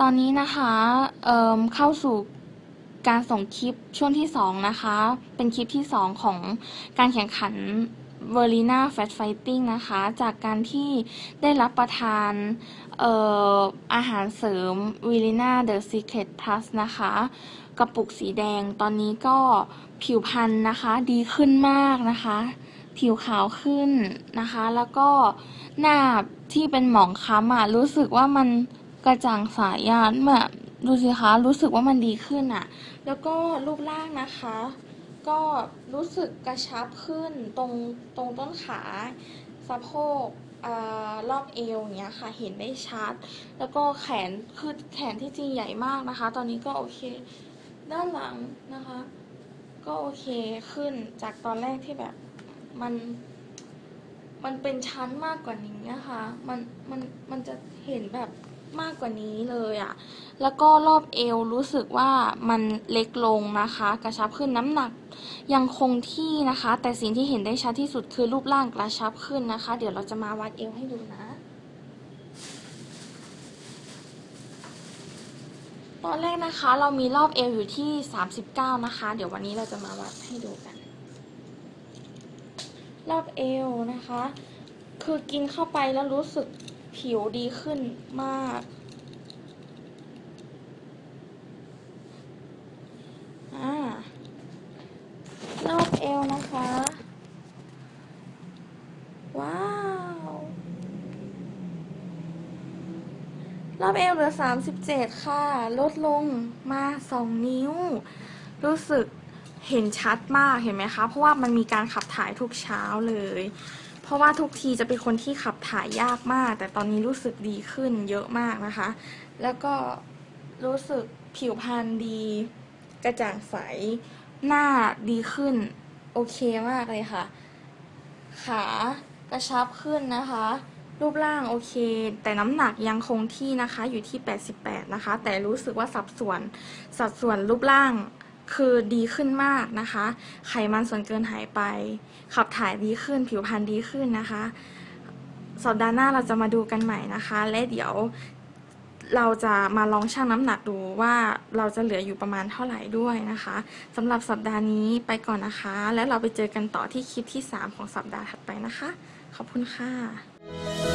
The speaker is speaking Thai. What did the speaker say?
ตอนนี้นะคะเเข้าสู่การส่งคลิปช่วงที่ 2 นะคะ เป็นคลิปที่ 2 ของการแข่งขัน v e r l i n a Fat Fighting นะคะ จากการที่ได้รับประทานเอออาหารเสริม v e r l i n a The Secret Plus นะคะ กระปุกสีแดงตอนนี้ก็ผิวพรรณนะคะดีขึ้นมากนะคะ ผิวขาวขึ้นนะคะ แล้วก็หน้าที่เป็นหมองคล้ำอะรู้สึกว่ามัน กระจ่างใสอะแบบดูสิคะรู้สึกว่ามันดีขึ้นอะแล้วก็รูปร่างนะคะ ก็รู้สึกกระชับขึ้นตรงตรงต้นขา สะโพกอรอบเอวอย่างเงี้ยค่ะ เห็นได้ชัด แล้วก็แขนคือแขนที่จริงใหญ่มากนะคะ ตอนนี้ก็โอเค ด้านหลังนะคะ ก็โอเคขึ้นจากตอนแรกที่แบบมันมันเป็นชั้นมากกว่านี้นะคะ มัน มัน มันจะเห็นแบบ มากกว่านี้เลยอะ่ะ แล้วก็รอบเอวรู้สึกว่ามันเล็กลงนะคะ กระชับขึ้นน้ำหนักยังคงที่นะคะ แต่สิ่งที่เห็นได้ชัดที่สุดคือรูปร่างกระชับขึ้นนะคะ เดี๋ยวเราจะมาวัดเอวให้ดูนะ ตอนแรกนะคะเรามีรอบเอวอยู่ที่ 39 นะคะ เดี๋ยววันนี้เราจะมาวัดให้ดูกัน รอบเอวนะคะ คือกินเข้าไปแล้วรู้สึก ผิวดีขึ้นมากอ่ารอบเอวนะคะ ว้าว รอบเอวเหลือ 37 ค่ะ ลดลงมา 2 นิ้ว รู้สึกเห็นชัดมากเห็นไหมคะ เพราะว่ามันมีการขับถ่ายทุกเช้าเลย เพราะว่าทุกทีจะเป็นคนที่ขับถ่ายยากมาก แต่ตอนนี้รู้สึกดีขึ้นเยอะมากนะคะ แล้วก็รู้สึกผิวพรรณดี กระจ่างใส หน้าดีขึ้น โอเคมากเลยค่ะ ขากระชับขึ้นนะคะ รูปร่างโอเค แต่น้ำหนักยังคงที่นะคะ อยู่ที่ 88 นะคะ แต่รู้สึกว่าสัดส่วน สัดส่วนรูปร่าง คือดีขึ้นมากนะคะ ไขมันส่วนเกินหายไป ขับถ่ายดีขึ้น ผิวพรรณดีขึ้นนะคะ สัปดาห์หน้าเราจะมาดูกันใหม่นะคะ และเดี๋ยวเราจะมาลองชั่งน้ำหนักดูว่าเราจะเหลืออยู่ประมาณเท่าไหร่ด้วยนะคะสำหรับสัปดาห์นี้ไปก่อนนะคะ แล้วเราไปเจอกันต่อที่คลิปที่ 3 ของสัปดาห์ถัดไปนะคะ ขอบคุณค่ะ